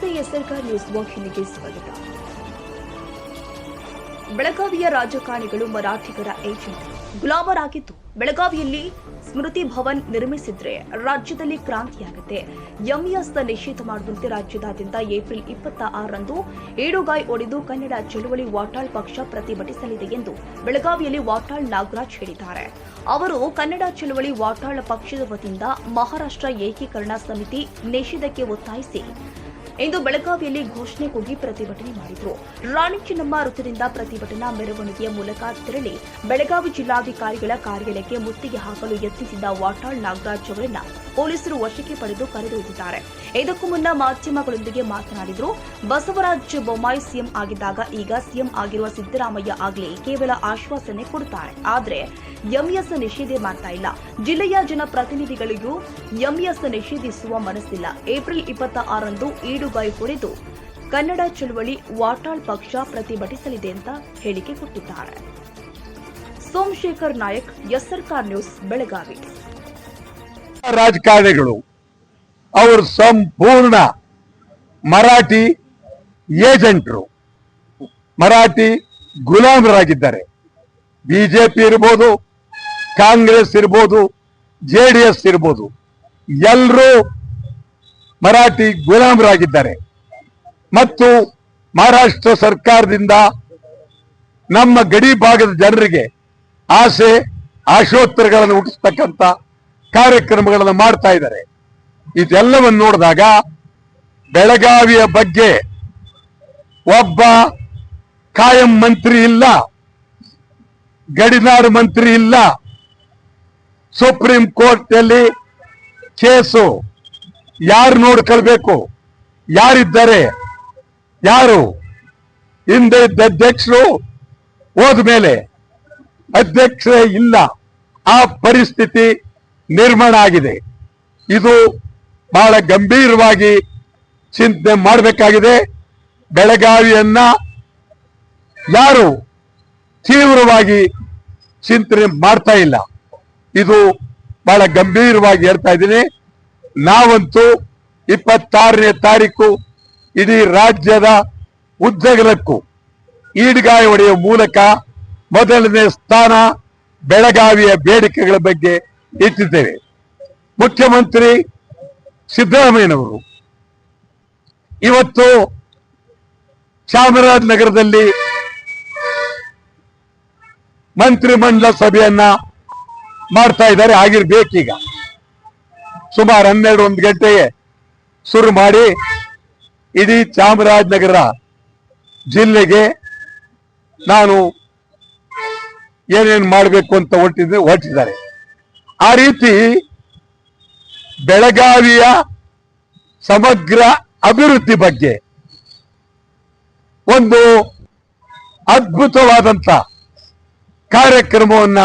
ಸರ್ಕಾರ ನ್ಯೂಸ್ ವಾಹಿನಿಗೆ ಸ್ವಾಗತ ಬೆಳಗಾವಿಯ ರಾಜಕಾರಣಿಗಳು ಮರಾಠಿಗರ ಏಜೆಂಟ್. ಗುಲಾಮರಾಗಿದ್ದು ಬೆಳಗಾವಿಯಲ್ಲಿ ಸ್ಮೃತಿ ಭವನ್ ನಿರ್ಮಿಸಿದ್ರೆ ರಾಜ್ಯದಲ್ಲಿ ಕ್ರಾಂತಿಯಾಗುತ್ತೆ. ಎಂಇಎಸ್ ನಿಷೇಧ ಮಾಡುವಂತೆ ರಾಜ್ಯದಾದ್ಯಂತ ಏಪ್ರಿಲ್ ಇಪ್ಪತ್ತ ಆರರಂದು ಏಡುಗಾಯಿ ಒಡೆದು ಕನ್ನಡ ಚಳುವಳಿ ವಾಟಾಳ್ ಪಕ್ಷ ಪ್ರತಿಭಟಿಸಲಿದೆ ಎಂದು ಬೆಳಗಾವಿಯಲ್ಲಿ ವಾಟಾಳ್ ನಾಗರಾಜ್ ಹೇಳಿದ್ದಾರೆ. ಅವರು ಕನ್ನಡ ಚಳುವಳಿ ವಾಟಾಳ್ ಪಕ್ಷದ ವತಿಯಿಂದ ಮಹಾರಾಷ್ಟ್ರ ಏಕೀಕರಣ ಸಮಿತಿ ನಿಷೇಧಕ್ಕೆ ಒತ್ತಾಯಿಸಿ ಇಂದು ಬೆಳಗಾವಿಯಲ್ಲಿ ಘೋಷಣೆ ಕೂಗಿ ಪ್ರತಿಭಟನೆ ಮಾಡಿದರು. ರಾಣಿ ಚೆನ್ನಮ್ಮ ವೃತ್ತದಿಂದ ಪ್ರತಿಭಟನಾ ಮೆರವಣಿಗೆಯ ಮೂಲಕ ತೆರಳಿ ಬೆಳಗಾವಿ ಜಿಲ್ಲಾಧಿಕಾರಿಗಳ ಕಾರ್ಯಾಲಯಕ್ಕೆ ಮುತ್ತಿಗೆ ಹಾಕಲು ಯತ್ನಿಸಿದ್ದ ವಾಟಾಳ್ ನಾಗರಾಜ್ ಅವರನ್ನ ಪೊಲೀಸರು ವಶಕ್ಕೆ ಪಡೆದು ಕರೆದೊಯ್ದಿದ್ದಾರೆ. ಇದಕ್ಕೂ ಮುನ್ನ ಮಾಧ್ಯಮಗಳೊಂದಿಗೆ ಮಾತನಾಡಿದರು, ಬಸವರಾಜ ಬೊಮ್ಮಾಯಿ ಸಿಎಂ ಆಗಿದ್ದಾಗ ಈಗ ಸಿಎಂ ಆಗಿರುವ ಸಿದ್ದರಾಮಯ್ಯ ಆಗಲಿ ಕೇವಲ ಆಶ್ವಾಸನೆ ಕೊಡುತ್ತಾರೆ. ಆದರೆ ಎಂಎಸ್ ನಿಷೇಧ ಮಾಡ್ತಾ ಇಲ್ಲ. ಜಿಲ್ಲೆಯ ಜನಪ್ರತಿನಿಧಿಗಳಿಗೂ ಎಂಎಸ್ ನಿಷೇಧಿಸುವ ಮನಸ್ಸಿಲ್ಲ. ಏಪ್ರಿಲ್ ಇಪ್ಪತ್ತ ಆರಂದು ಈಡುಗಾಯಿ ಹೊಡೆದು ಕನ್ನಡ ಚಳವಳಿ ವಾಟಾಳ್ ಪಕ್ಷ ಪ್ರತಿಭಟಿಸಲಿದೆ ಅಂತ ಹೇಳಿಕೆ ಕೊಟ್ಟಿದ್ದಾರೆ. ಸೋಮಶೇಖರ್ ನಾಯಕ್ ಎಸ್ಆರ್ಕಾರ್ ನ್ಯೂಸ್, ಬೆಳಗಾವಿ. ರಾಜಕಾರಣಿಗಳು, ಅವರು ಸಂಪೂರ್ಣ ಮರಾಠಿ ಏಜೆಂಟ್ರು. ಮರಾಠಿ ಗುಲಾಮರಾಗಿದ್ದಾರೆ. ಬಿಜೆಪಿ ಇರ್ಬೋದು, ಕಾಂಗ್ರೆಸ್ ಇರ್ಬೋದು, ಜೆ ಡಿ ಎಸ್ ಇರ್ಬೋದು ಎಲ್ಲರೂ ಮರಾಠಿ ಗುಲಾಮರಾಗಿದ್ದಾರೆ. ಮತ್ತು ಮಹಾರಾಷ್ಟ್ರ ಸರ್ಕಾರದಿಂದ ನಮ್ಮ ಗಡಿ ಭಾಗದ ಜನರಿಗೆ ಆಸೆ, ಆಶೋತ್ತರಗಳನ್ನು ಹುಟ್ಟಿಸ್ತಕ್ಕಂಥ ಕಾರ್ಯಕ್ರಮಗಳನ್ನು ಮಾಡ್ತಾ ಇದ್ದಾರೆ. ಇದೆಲ್ಲವನ್ನು ನೋಡಿದಾಗ ಬೆಳಗಾವಿಯ ಬಗ್ಗೆ ಒಬ್ಬ ಕಾಯಂ ಮಂತ್ರಿ ಇಲ್ಲ, ಗಡಿನಾಡು ಮಂತ್ರಿ ಇಲ್ಲ. ಸುಪ್ರೀಂ ಕೋರ್ಟ್ನಲ್ಲಿ ಕೇಸು ಯಾರು ನೋಡ್ಕೊಳ್ಬೇಕು, ಯಾರಿದ್ದಾರೆ, ಯಾರು? ಹಿಂದೆ ಇದ್ದ ಅಧ್ಯಕ್ಷರು ಹೋದ್ಮೇಲೆ ಅಧ್ಯಕ್ಷರೇ ಇಲ್ಲ. ಆ ಪರಿಸ್ಥಿತಿ ನಿರ್ಮಾಣ ಆಗಿದೆ. ಇದು ಬಹಳ ಗಂಭೀರವಾಗಿ ಚಿಂತನೆ ಮಾಡಬೇಕಾಗಿದೆ. ಬೆಳಗಾವಿಯನ್ನ ಯಾರು ತೀವ್ರವಾಗಿ ಚಿಂತನೆ ಮಾಡ್ತಾ ಇಲ್ಲ. ಇದು ಬಹಳ ಗಂಭೀರವಾಗಿ ಹೇಳ್ತಾ ಇದ್ದೀನಿ. ನಾವಂತೂ ಇಪ್ಪತ್ತಾರನೇ ತಾರೀಕು ಇಡೀ ರಾಜ್ಯದ ಉದ್ದಗಲಕ್ಕೂ ಈಡ್ಗಾಯಿ ಹೊಡೆಯುವ ಮೂಲಕ ಮೊದಲನೇ ಸ್ಥಾನ ಬೆಳಗಾವಿಯ ಬೇಡಿಕೆಗಳ ಬಗ್ಗೆ ಇಟ್ಟಿದ್ದೇವೆ ಮುಖ್ಯಮಂತ್ರಿ ಸಿದ್ದರಾಮಯ್ಯನವರು. ಇವತ್ತು ಚಾಮರಾಜನಗರದಲ್ಲಿ ಮಂತ್ರಿಮಂಡಲ ಸಭೆಯನ್ನ ಮಾಡ್ತಾ ಇದ್ದಾರೆ. ಆಗಿರ್ಬೇಕೀಗ. ಸುಮಾರು ಹನ್ನೆರಡು ಒಂದು ಗಂಟೆಗೆ ಶುರು ಮಾಡಿ ಇಡೀ ಚಾಮರಾಜನಗರ ಜಿಲ್ಲೆಗೆ ನಾನು ಏನೇನು ಮಾಡಬೇಕು ಅಂತ ಹೊಟ್ಟಿದ್ದೆ ಹೊರಟಿದ್ದಾರೆ. ಆ ರೀತಿ ಬೆಳಗಾವಿಯ ಸಮಗ್ರ ಅಭಿವೃದ್ಧಿ ಬಗ್ಗೆ ಒಂದು ಅದ್ಭುತವಾದಂತ ಕಾರ್ಯಕ್ರಮವನ್ನ